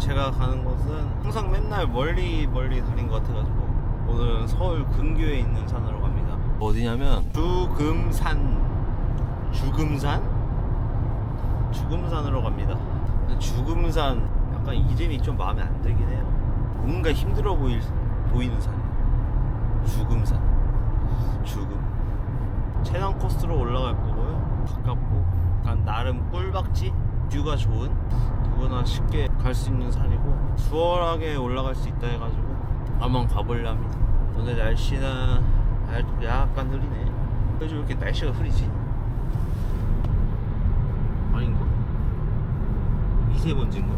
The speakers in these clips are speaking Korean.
제가 가는 곳은 항상 맨날 멀리 멀리 다닌 것 같아가지고 오늘은 서울 근교에 있는 산으로 갑니다. 어디냐면 주금산 주금산? 주금산으로 갑니다. 주금산 약간 이름이 좀 마음에 안 들긴 해요. 뭔가 힘들어 보일, 보이는 산이에요 주금산. 죽음 최단 코스로 올라갈 거고요. 가깝고. 약간 나름 꿀박지? 뷰가 좋은 누구나 쉽게 갈 수 있는 산이고 수월하게 올라갈 수 있다 해가지고 한번 가보려 합니다 오늘 날씨는 날- 약간 흐리네 요즘 왜 이렇게 날씨가 흐리지? 아닌가? 미세먼지인가?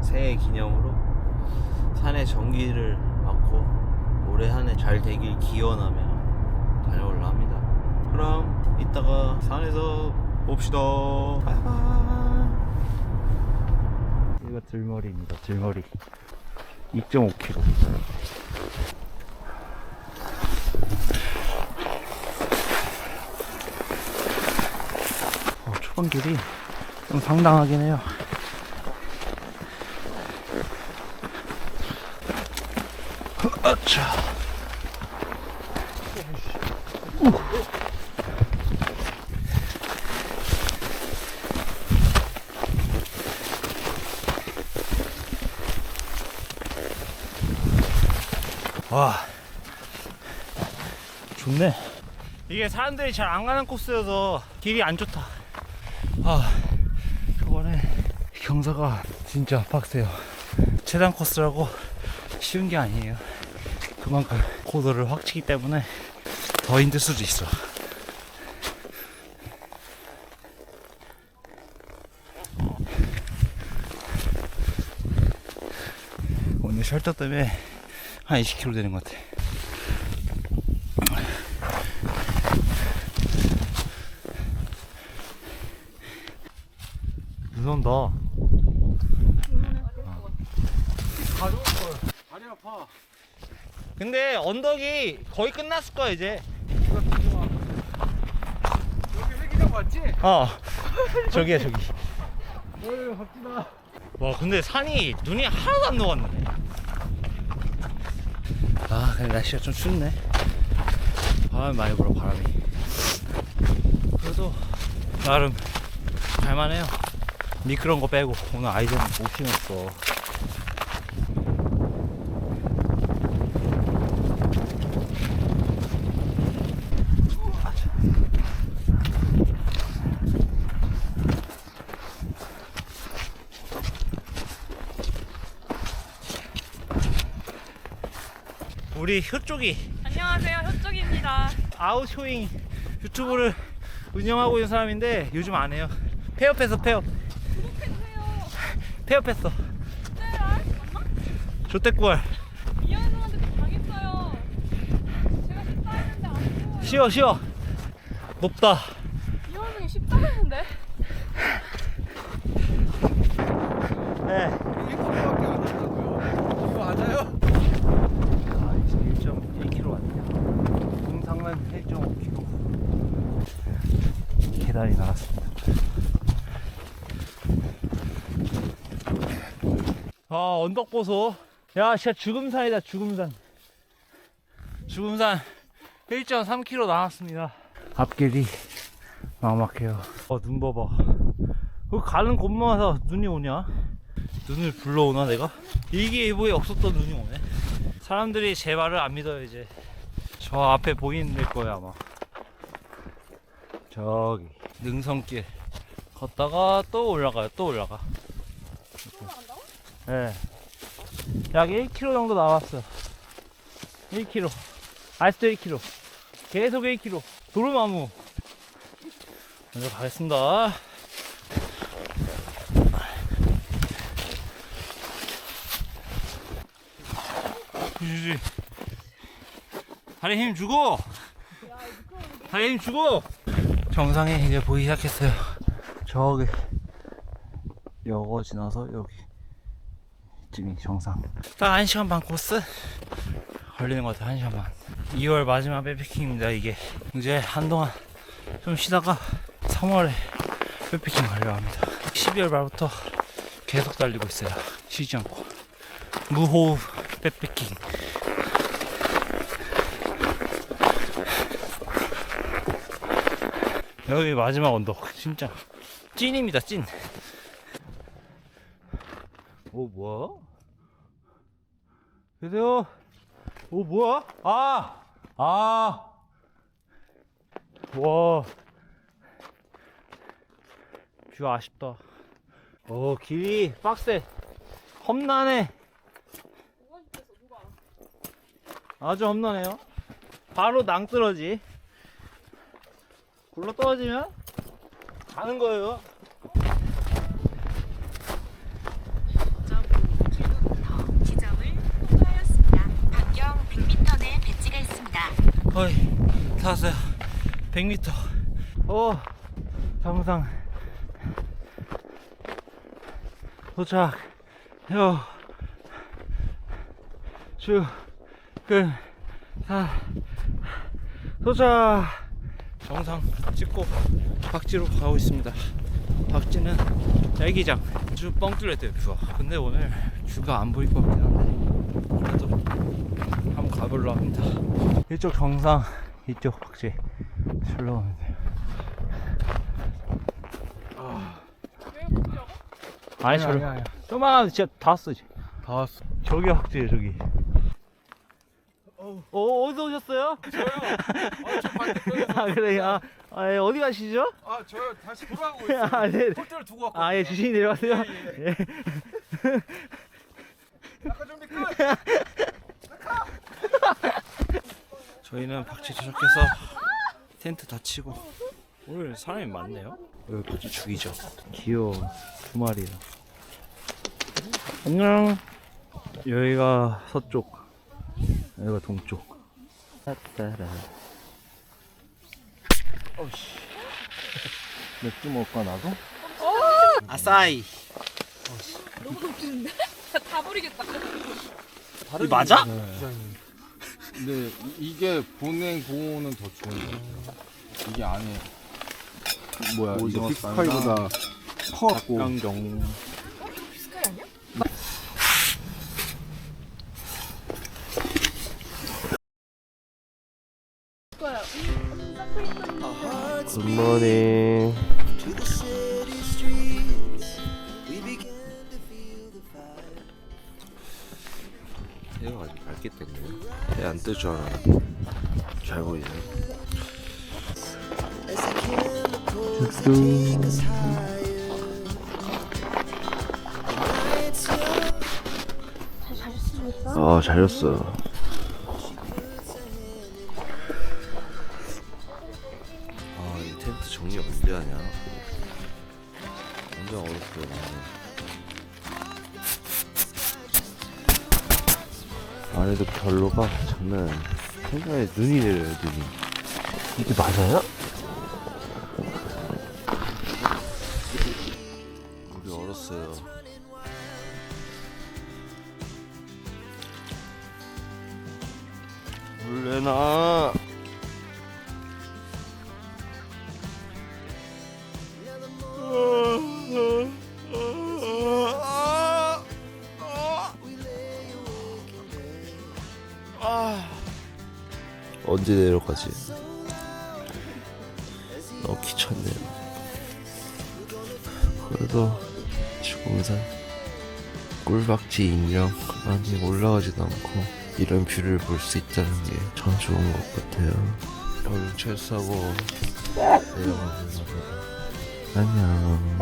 새해 기념으로 산에 전기를 맞고 올해 한 해 잘 되길 기원하며 다녀올라 합니다. 그럼 이따가 산에서 봅시다. 바이바이. 이거 들머리입니다. 들머리. 2.5kg. 어, 초반길이 좀 상당하긴 해요. 아차. 와. 좋네. 이게 사람들이 잘 안 가는 코스여서 길이 안 좋다. 아 저번에 경사가 진짜 빡세요. 최단 코스라고 쉬운 게 아니에요. 그만큼 고도를 확 치기 때문에 더 힘들 수도 있어. 오늘 셜터 때문에 한 20km 되는 것 같아. 걸. 다리 아파. 근데 언덕이 거의 끝났을 거야 이제. 여기 회기장 맞지? 어. 저기야 저기. 어이 갑시다 와 근데 산이 눈이 하나도 안 녹았네. 아 근데 날씨가 좀 춥네. 바람이 많이 불어 바람이. 그래도 나름 갈만해요. 미끄러운 거 빼고 오늘 아이들은 못 신었어. 우리 효쪽이 안녕하세요, 효쪽입니다. 아웃쇼잉 유튜브를 운영하고 있는 사람인데 요즘 안 해요. 폐업했어 폐업. 구독해주세요. 폐업했어. 네, 알? 조태꿀. 이현우한테 당했어요. 제가 쉽다 했는데 안 보여요. 쉬어 쉬어. 높다. 이현우이 쉽다 했는데? 네. 이게 그거밖에 안 한다고요 이거 맞아요? 아 이제 1.1km 왔네요. 동상은 1.5km. 계단이 나왔습니다. 아 언덕 보소. 야 진짜 죽음산이다 죽음산. 죽음산 1.3km 나왔습니다. 앞길이 막막해요. 어, 눈 봐봐. 그 가는 곳마다 눈이 오냐? 눈을 불러오나 내가? 일기예보에 없었던 눈이 오네. 사람들이 제 말을 안 믿어요 이제 저 앞에 보이는 데 거예요 아마 저기 능선길. 걷다가 또 올라가요 또 올라가. 예. 약 1km 정도 나왔어 1km 아직도 1km 계속 1km 도루마무. 먼저 가겠습니다. 다리 힘 주고. 다리 힘 주고 정상에 이제 보이기 시작했어요. 저기 여거 지나서 여기 지금 정상. 딱 1시간 반 코스 걸리는 것 같아요 한 시간만 2월 마지막 백패킹입니다 이게. 이제 한동안 좀 쉬다가 3월에 백패킹 가려고 합니다. 12월 말부터 계속 달리고 있어요. 쉬지 않고. 무호흡 백패킹 여기 마지막 언덕 진짜 찐입니다 찐 오 뭐야? 계세요? 오 뭐야? 아! 아! 와. 뷰 아쉽다. 오 길이 빡세. 험난해. 아주 험난해요. 바로 낭떠러지. 굴러 떨어지면 가는 거예요. 지점을 통과하였습니다. 반경 100m 내 배지가 있습니다. 거의 다 왔어요. 100m. 오, 정상. 도착. 요. 주. 근. 사. 도착. 정상 찍고 박지로 가고 있습니다. 박지는 야기장. 주 뻥 뚫렸대요, 뷰가. 근데 오늘 뷰가 안 보일 것 같긴 한데. 그래도 한번 가보려고 합니다. 이쪽 정상, 이쪽 박지 출렁오면 돼요. 왜 먹자고? 아니, 저를 조만하면 진짜 다 왔어, 이제. 다 왔어. 저기 박지예요, 저기. 어, 어디서 오셨어요? 저요. 아, 저 반대편에서. 아, 그래요? 아, 아, 예, 어디 가시죠? 아, 저요. 다시 돌아가고 있어요. 아, 네. 홀대를 두고 왔거든요. 아, 예, 주신이 내려가세요. 예. 아까 준비 끝. 저희는 박지 도착해서 텐트 다 치고 오늘 사람이 많네요 여기까지 죽이죠 귀여워 두 마리라 안녕 여기가 서쪽 여기가 동쪽. 따따라. 어씨. 맥주 먹을까 나도? 아싸이. 너무 웃기는데? 다 버리겠다. 이 맞아? 근데 이게 보냉 보호는 더 좋은데 이게 안에 뭐야 오징어 픽스파이보다 커갖고 강경 굿모닝. 해가 아직 밝기 때문에 해안 뜰 줄 알았는데 잘 보이네. 어, 잘 잤어. 정리 언제 하냐? 완전 어렵어요, 나는. 안에도 별로가 장난. 생각에 눈이 내려요, 눈이. 이게 맞아요? 우리 얼었어요. 물 내놔. 언제 내려가지? 너무 귀찮네요. 그래도 주공산 꿀박지 인형 많이 올라가지도 않고 이런 뷰를 볼 수 있다는 게 참 좋은 것 같아요. 얼른 철수하고 내려가는 거다. 안녕.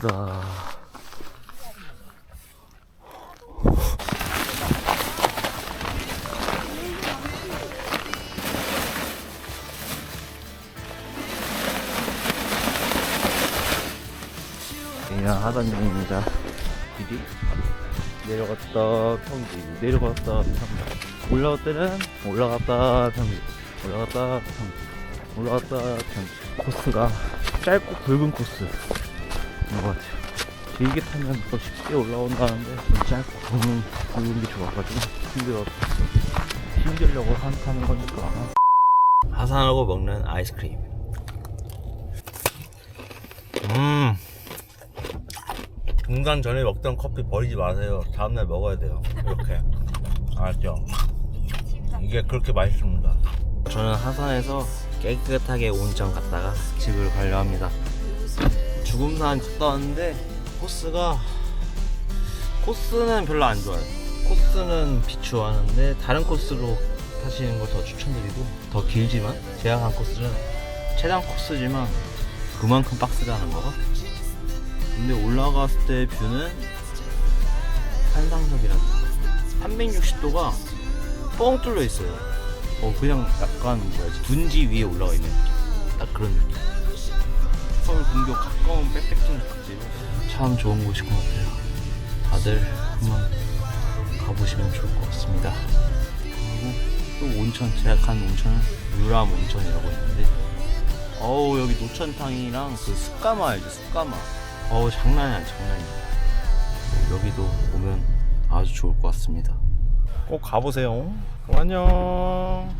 이쁘다. 그냥 하던 중입니다. 길이 내려갔다 평지, 내려갔다 평지. 올라갈 때는 올라갔다 평지, 올라갔다 평지, 올라갔다 평지. 코스가 짧고 굵은 코스 인것 같아요. 길게 타면 더 쉽게 올라온다는데 좀 짧고 굵은 게 좋아가지고 힘들어 힘들려고 한 타는 거니까 하산하고 먹는 아이스크림. 음. 등산 전에 먹던 커피 버리지 마세요. 다음날 먹어야 돼요. 이렇게. 알았죠? 이게 그렇게 맛있습니다. 저는 하산에서 깨끗하게 온천 갔다가 집을 가려 합니다. 죽음산 갔다 왔는데 코스가 코스는 별로 안 좋아요. 코스는 비추하는데 다른 코스로 타시는 걸 더 추천드리고 더 길지만 제약한 코스는 최단 코스지만 그만큼 빡세다는 거가? 근데 올라갔을 때 뷰는 환상적이라서 360도가 뻥 뚫려 있어요. 어 그냥 약간 뭐야지 둔지 위에 올라가 있는 딱 그런 느낌 서울 근교 가까운 백패킹 각지로 참 좋은 곳인 것 같아요. 다들 한번 가보시면 좋을 것 같습니다. 그리고 또 온천 제약한 온천은 유람 온천이라고 있는데 어우 여기 노천탕이랑 그 숯가마 알죠? 숯가마. 어우 장난이 아니야 장난이 아니야. 여기도 오면 아주 좋을 것 같습니다. 꼭 가보세요. 안녕